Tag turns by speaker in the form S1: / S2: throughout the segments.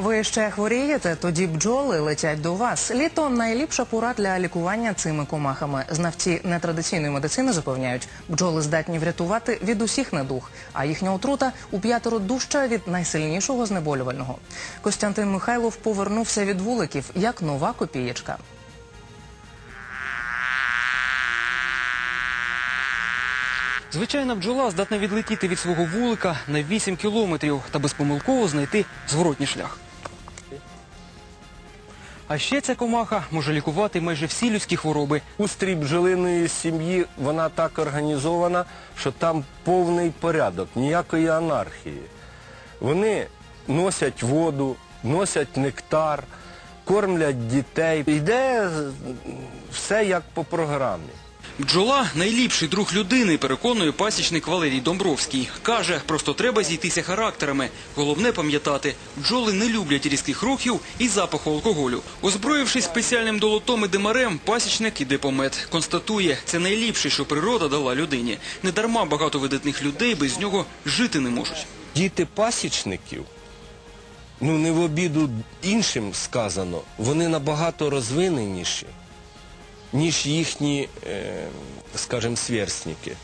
S1: Ви ще хворієте? Тоді бджоли летять до вас. Літо найліпша пора для лікування цими комахами. Знавці нетрадиційної медицини запевняють, бджоли здатні врятувати від усіх недуг, а їхня отрута у п'ятеро дужча від найсильнішого знеболювального. Костянтин Михайлов повернувся від вуликів як нова копієчка.
S2: Звичайна бджола здатна відлетіти від свого вулика на 8 кілометрів та безпомилково знайти зворотній шлях. А ще ця комаха може лікувати майже всі людські хвороби.
S3: Устрій бджолиної сім'ї вона так організована, що там повний порядок, ніякої анархії. Вони носять воду, носять нектар, кормлять дітей. Йде все як по програмі.
S2: Бджола найліпший друг людини, переконує пасічник Валерій Домбровський. Каже, просто треба зійтися характерами. Головне пам'ятати, бджоли не люблять різких рухів і запаху алкоголю. Озброївшись спеціальним долотом і димарем, пасічник іде по мед. Констатує, це найліпше, що природа дала людині. Недарма багато видатних людей без нього жити не можуть.
S3: Діти пасічників, ну не в обіду іншим сказано, вони набагато розвиненіші, ніж їхні, е, скажімо, сверстники.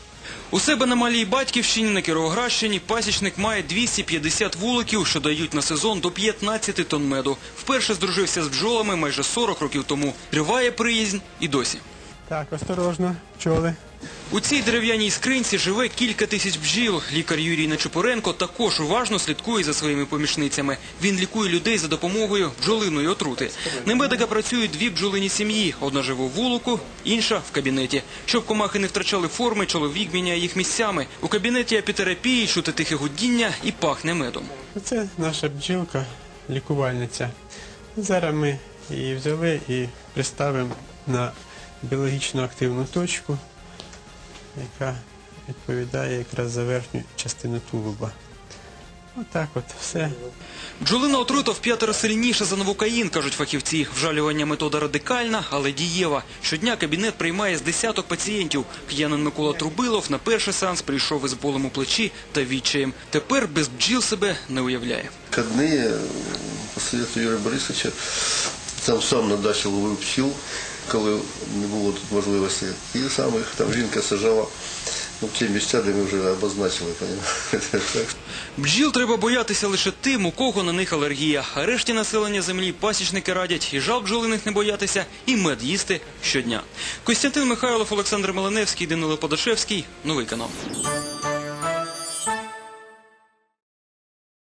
S2: У себе на малій батьківщині на Кіровоградщині пасічник має 250 вуликів, що дають на сезон до 15 тонн меду. Вперше здружився з бджолами майже 40 років тому. Триває приязнь і досі.
S4: Так, осторожно, пчоли.
S2: У цій дерев'яній скринці живе кілька тисяч бджіл. Лікар Юрій Нечипоренко також уважно слідкує за своїми помічницями. Він лікує людей за допомогою бджолиної отрути. На медика працюють дві бджолині сім'ї. Одна живе в вулику, інша в кабінеті. Щоб комахи не втрачали форми, чоловік міняє їх місцями. У кабінеті апітерапії чути тихе гудіння і пахне медом.
S4: Це наша бджілка, лікувальниця. Зараз ми її взяли і приставимо на біологічно активну точку, яка відповідає якраз за верхню частину тулуба. Отак от все.
S2: Бджолина отрута в п'ятеро сильніша за новокаїн, кажуть фахівці. Вжалювання метода радикальна, але дієва. Щодня кабінет приймає з десяток пацієнтів. Киянин Микола Трубилов на перший сеанс прийшов із болем у плечі та відчаєм. Тепер без бджіл себе не уявляє.
S5: Выходные, э, по совету Юрия Борисовича, там сам на дачі ловив пчіл, коли не було тут можливості. І сам їх там жінка сажала ну, ті місця, де ми вже обозначили.
S2: Бджіл треба боятися лише тим, у кого на них алергія. А решті населення землі пасічники радять і жал бджолиних не боятися, і мед їсти щодня. Костянтин Михайлов, Олександр Меленевський, Данило Подашевський. Новий канал.